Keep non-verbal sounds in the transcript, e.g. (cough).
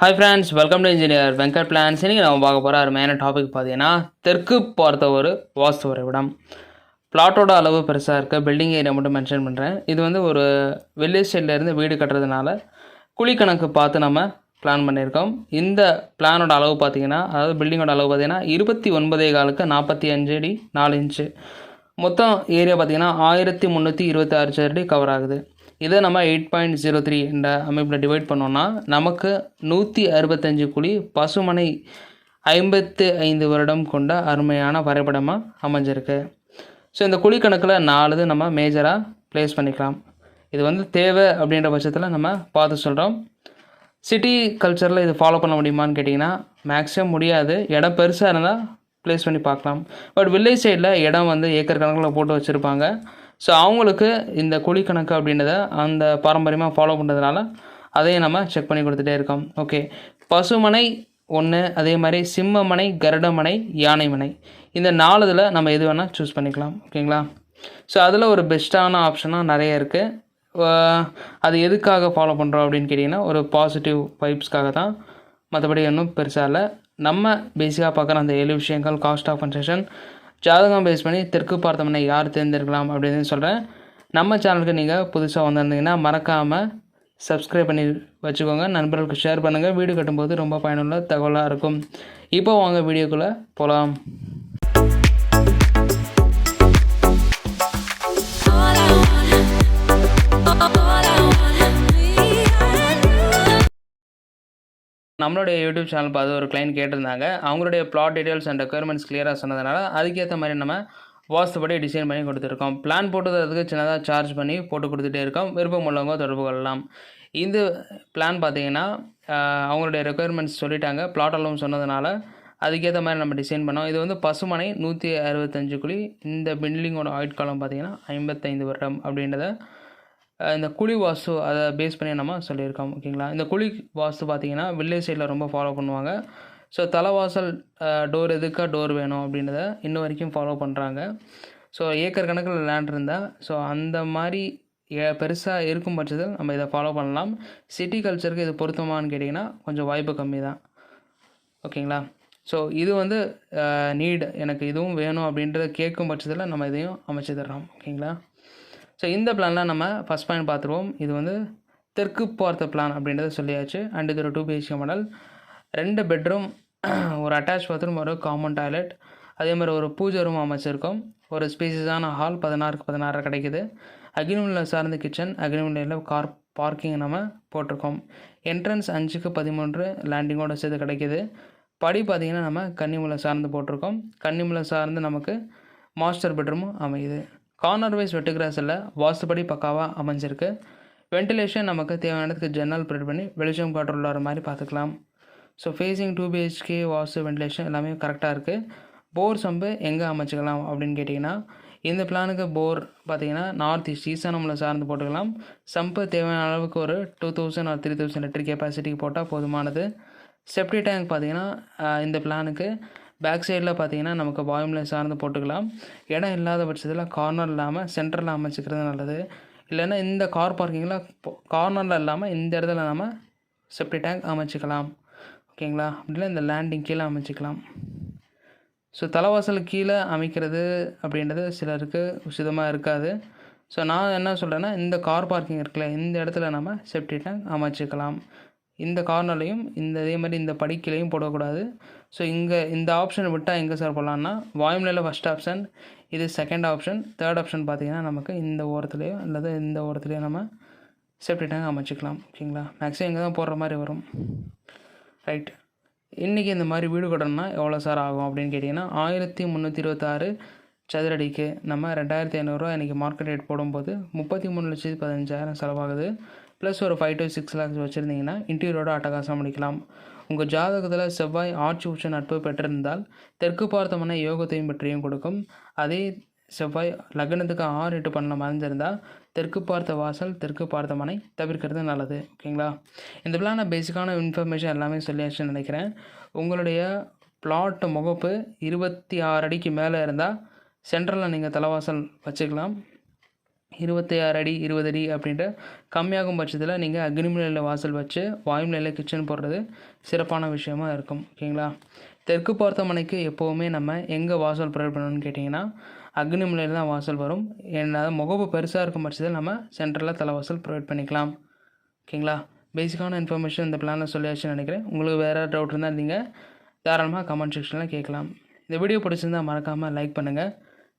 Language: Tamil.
Hi friends welcome to engineer Venkat plans இன்னைக்கு நம்ம பார்க்க போகிற அருமையான டாபிக் பார்த்தீங்கன்னா தெற்கு பார்த்த ஒரு வாஸ்து வரைபடம். பிளாட்டோட அளவு பெருசாக இருக்குது பில்டிங் ஏரியா மட்டும் மென்ஷன் பண்ணுறேன் இது வந்து ஒரு வில்லேஜ் சைட்லேருந்து வீடு கட்டுறதுனால குழி கணக்கு பார்த்து நம்ம பிளான் பண்ணியிருக்கோம். இந்த பிளானோட அளவு பார்த்தீங்கன்னா அதாவது பில்டிங்கோட அளவு பார்த்தீங்கன்னா இருபத்தி ஒன்பதே காலுக்கு நாற்பத்தி அஞ்சு அடி நாலு இன்ச்சு மொத்தம் ஏரியா பார்த்தீங்கன்னா ஆயிரத்தி முந்நூற்றி இருபத்தி ஆறு அடி கவர் ஆகுது. இதை நம்ம எயிட் பாயிண்ட் ஜீரோ த்ரீ என்ற அமைப்பில் டிவைட் பண்ணோம்னா நமக்கு நூற்றி அறுபத்தஞ்சு குழி பசுமனை ஐம்பத்து ஐந்து வருடம் கொண்ட அருமையான வரைபடமாக அமைஞ்சிருக்கு. ஸோ இந்த குழி கணக்கில் நாலு நம்ம மேஜராக ப்ளேஸ் பண்ணிக்கலாம். இது வந்து தேவை அப்படின்ற பட்சத்தில் நம்ம பார்த்து சொல்கிறோம் சிட்டி கல்ச்சரில் இது ஃபாலோ பண்ண முடியுமான்னு கேட்டிங்கன்னா மேக்ஸிமம் முடியாது. இடம் பெருசாக இருந்தால் ப்ளேஸ் பண்ணி பார்க்கலாம். பட் வில்லேஜ் சைடில் இடம் வந்து ஏக்கர் கணக்கில் போட்டு வச்சுருப்பாங்க. ஸோ அவங்களுக்கு இந்த குழி கணக்கு அப்படின்றத அந்த பாரம்பரியமாக ஃபாலோ பண்ணுறதுனால அதையும் நம்ம செக் பண்ணி கொடுத்துட்டே இருக்கோம். ஓகே பசுமனை ஒன்று அதே மாதிரி சிம்மமனை கருடமனை யானைமனை. இந்த நாலு இதில் நம்ம எது வேணால் சூஸ் பண்ணிக்கலாம். ஓகேங்களா ஸோ அதில் ஒரு பெஸ்ட்டான ஆப்ஷனாக நிறைய இருக்குது அது எதுக்காக ஃபாலோ பண்ணுறோம் அப்படின்னு கேட்டிங்கன்னா ஒரு பாசிட்டிவ் வைப்ஸ்க்காக தான். மற்றபடி ஒன்றும் பெருசாக இல்லை. நம்ம பேசிக்காக பார்க்குற அந்த ஏழு விஷயங்கள் காஸ்ட் ஆஃப் கன்செஷன் ஜாதகம் பேஸ் பண்ணி தெற்கு பார்த்தோம்னா யார் தேர்ந்தெடுக்கலாம் அப்படின்னு சொல்கிறேன் நம்ம சேனலுக்கு நீங்கள் புதுசாக வந்திருந்தீங்கன்னா மறக்காமல் சப்ஸ்கிரைப் பண்ணி வச்சுக்கோங்க. நண்பர்களுக்கு ஷேர் பண்ணுங்கள் வீடு கட்டும்போது ரொம்ப பயனுள்ள தகவலாக இருக்கும். இப்போ வாங்க வீடியோக்குள்ளே போகலாம் நம்மளுடைய யூடியூப் சேனல் பார்த்து ஒரு கிளைண்ட் கேட்டிருந்தாங்க. அவங்களுடைய பிளாட் டீட்டெயில்ஸ் அண்ட் ரெக்குயர்மெண்ட்ஸ் கிளியராக சொன்னதுனால அதுக்கேற்ற மாதிரி நம்ம வாஸ்துபடி டிசைன் பண்ணி கொடுத்துருக்கோம். பிளான் போட்டுறதுக்கு சின்னதாக சார்ஜ் பண்ணி போட்டு கொடுத்துட்டே இருக்கோம். விருப்பம் உள்ளவங்க தொடர்பு கொள்ளலாம். இந்த பிளான் பார்த்தீங்கன்னா அவங்களுடைய ரெக்குயர்மெண்ட்ஸ் சொல்லிட்டாங்க. பிளாட் அளவும் சொன்னதுனால அதுக்கேற்ற மாதிரி நம்ம டிசைன் பண்ணோம். இது வந்து பசுமனை நூற்றி அறுபத்தஞ்சு குழி இந்த பில்டிங்கோட ஆயுட்காலம் பார்த்தீங்கன்னா ஐம்பத்தைந்து வருடம் அப்படின்றத இந்த குழி வாஸ்து அதை பேஸ் பண்ணி நம்ம சொல்லியிருக்கோம் ஓகேங்களா? இந்த குழி வாஸ்து பார்த்தீங்கன்னா வில்லேஜ் சைடில் ரொம்ப ஃபாலோ பண்ணுவாங்க. ஸோ தலைவாசல் டோர் எதுக்காக டோர் வேணும் அப்படின்றத இன்ன வரைக்கும் ஃபாலோ பண்ணுறாங்க ஸோ ஏக்கர் கணக்கில் லேண்ட் இருந்தால் ஸோ அந்த மாதிரி பெருசாக இருக்கும் பட்சத்தில் நம்ம இதை ஃபாலோ பண்ணலாம். சிட்டி கல்ச்சருக்கு இது பொருத்தமானு கேட்டிங்கன்னா கொஞ்சம் வாய்ப்பு கம்மி தான். ஓகேங்களா? ஸோ இது வந்து நீடு எனக்கு இதுவும் வேணும் அப்படின்றத கேட்கும் பட்சத்தில் நம்ம இதையும் அமைச்சு தர்றோம் ஓகேங்களா? ஸோ இந்த பிளான்லாம் நம்ம ஃபஸ்ட் பாயிண்ட் பார்த்துருவோம். இது வந்து தெற்கு போர்த்த பிளான் அப்படின்றத சொல்லியாச்சு. அண்ட் இது ஒரு டூ பிஹெச்கே மாடல் ரெண்டு பெட்ரூம் (clears throat) ஒரு அட்டாச் பாத்ரூம் ஒரு காமன் டாய்லெட் அதே மாதிரி ஒரு பூஜை ரூம் அமைச்சிருக்கோம். ஒரு ஸ்பேசியஸான ஹால் பதினாறுக்கு பதினாறு கிடைக்குது. அக்னிமுல்ல சார்ந்த கிச்சன் அக்னிமுல்லையில் கார் பார்க்கிங் நம்ம போட்டிருக்கோம். என்ட்ரன்ஸ் அஞ்சுக்கு பதிமூன்று லேண்டிங்கோட சேர்த்து கிடைக்குது. படி பார்த்திங்கன்னா நம்ம கன்னிமுலை சார்ந்து போட்டிருக்கோம். கன்னிமுலை சார்ந்து நமக்கு மாஸ்டர் பெட்ரூமும் அமையுது. கார்னர் வைஸ் வெட்டுகிராஸில் வாசுபடி பக்காவாக அமைஞ்சிருக்கு. வென்டிலேஷன் நமக்கு தேவையானதுக்கு ஜன்னல் ப்ரிட் பண்ணி வெளிச்சம் காற்றுள்ள வர மாதிரி பார்த்துக்கலாம். So facing two BHK vastu ventilation எல்லாமே கரெக்டாக இருக்குது போர் சம்பு எங்கே அமைச்சிக்கலாம் அப்படின்னு கேட்டிங்கன்னா இந்த பிளானுக்கு போர் பார்த்தீங்கன்னா நார்த் ஈஸ்ட் ஈசானமில் சார்ந்து போட்டுக்கலாம். சம்பு தேவையான அளவுக்கு ஒரு two thousand or three thousand litre கெப்பாசிட்டிக்கு போட்டால் போதுமானது. செப்டி டேங்க் பார்த்தீங்கன்னா இந்த பிளானுக்கு பேக் சைடில் பார்த்தீங்கன்னா நமக்கு வால்யூமில் சார்ந்து போட்டுக்கலாம். இடம் இல்லாத பட்சத்தில் கார்னர் இல்லாமல் சென்டரில் அமைச்சிக்கிறது நல்லது. இல்லைன்னா இந்த கார் பார்க்கிங்கில் கார்னரில் இல்லாமல் இந்த இடத்துல நம்ம செப்டி டேங்க் அமைச்சிக்கலாம். ஓகேங்களா? அப்படின்னா இந்த லேண்டிங் கீழே அமைச்சிக்கலாம். ஸோ தலைவாசல் கீழே அமைக்கிறது அப்படின்றது சிலருக்கு உசிதமாக இருக்காது. ஸோ நான் என்ன சொல்கிறேன்னா இந்த கார் பார்க்கிங் இருக்குல்ல இந்த இடத்துல நம்ம செப்டி டேங்க் அமைச்சிக்கலாம். இந்த கார்னர்லையும் இந்த இதே மாதிரி இந்த படிக்கிலையும் போடக்கூடாது. ஸோ இங்கே இந்த ஆப்ஷன் விட்டால் எங்கே சார் போடலான்னா வாயுமலையில் ஃபஸ்ட் ஆப்ஷன் இது செகண்ட் ஆப்ஷன் தேர்ட் ஆப்ஷன் பார்த்திங்கன்னா நமக்கு இந்த ஓரத்துலேயோ அல்லது இந்த ஓரத்துலேயோ நம்ம சேஃப்டி டேங்க் அமைச்சிக்கலாம். ஓகேங்களா? மேக்ஸிமம் இங்கே தான் போடுற மாதிரி வரும். ரைட் இன்றைக்கி இந்த மாதிரி வீடு கட்டணும்னா எவ்வளோ சார் ஆகும் அப்படின்னு கேட்டிங்கன்னா ஆயிரத்தி முந்நூற்றி இருபத்தாறு சதுரடிக்கு நம்ம ரெண்டாயிரத்தி ஐநூறுரூவா இன்றைக்கி மார்க்கெட் ரேட் போடும்போது முப்பத்தி மூணு லட்சத்தி பதினஞ்சாயிரம் செலவாகுது. ப்ளஸ் ஒரு ஃபைவ் டு சிக்ஸ் லேக்ஸ் வச்சுருந்தீங்கன்னா இன்டீரியரோட அட்டகாசம் பண்ணிக்கலாம். உங்கள் ஜாதகத்தில் செவ்வாய் ஆட்சி உச்ச நட்பு பெற்றிருந்தால் தெற்கு பார்த்தமனை யோகத்தையும் பற்றியும் கொடுக்கும். அதே செவ்வாய் லக்னத்துக்கு ஆறு எட்டு பண்ண மறைஞ்சிருந்தால் தெற்கு பார்த்த வாசல் தெற்கு பார்த்த மனை தவிர்க்கிறது நல்லது. ஓகேங்களா? இந்த பிளான பேசிக்கான இன்ஃபர்மேஷன் எல்லாமே சொல்லியாச்சுன்னு நினைக்கிறேன். உங்களுடைய பிளாட் முகப்பு இருபத்தி ஆறு அடிக்கு மேலே இருந்தால் சென்ட்ரலில் நீங்கள் தலைவாசல் வச்சுக்கலாம். இருபத்தி ஆறு அடி இருபது அடி அப்படின்ற கம்மியாகும் பட்சத்தில் நீங்கள் அக்னிமலையில் வாசல் வச்சு வாயுமலையில் கிச்சன் போடுறது சிறப்பான விஷயமா இருக்கும். ஓகேங்களா? தெற்கு பார்த்தமனைக்கு எப்போவுமே நம்ம எங்கே வாசல் ப்ரொவைட் பண்ணணும்னு கேட்டிங்கன்னா அக்னிமலையில் தான் வாசல் வரும். என்ன முகப்பு பெருசாக இருக்கும் பட்சத்தில் நம்ம சென்டரில் தலைவாசல் ப்ரொவைட் பண்ணிக்கலாம். ஓகேங்களா? பேசிக்கான இன்ஃபர்மேஷன் இந்த பிளானில் சொல்லியாச்சுன்னு நினைக்கிறேன். உங்களுக்கு வேறு டவுட் இருந்தால் நீங்கள் தாராளமாக கமெண்ட் செக்ஷனில் கேட்கலாம். இந்த வீடியோ பிடிச்சிருந்தால் மறக்காமல் லைக் பண்ணுங்கள்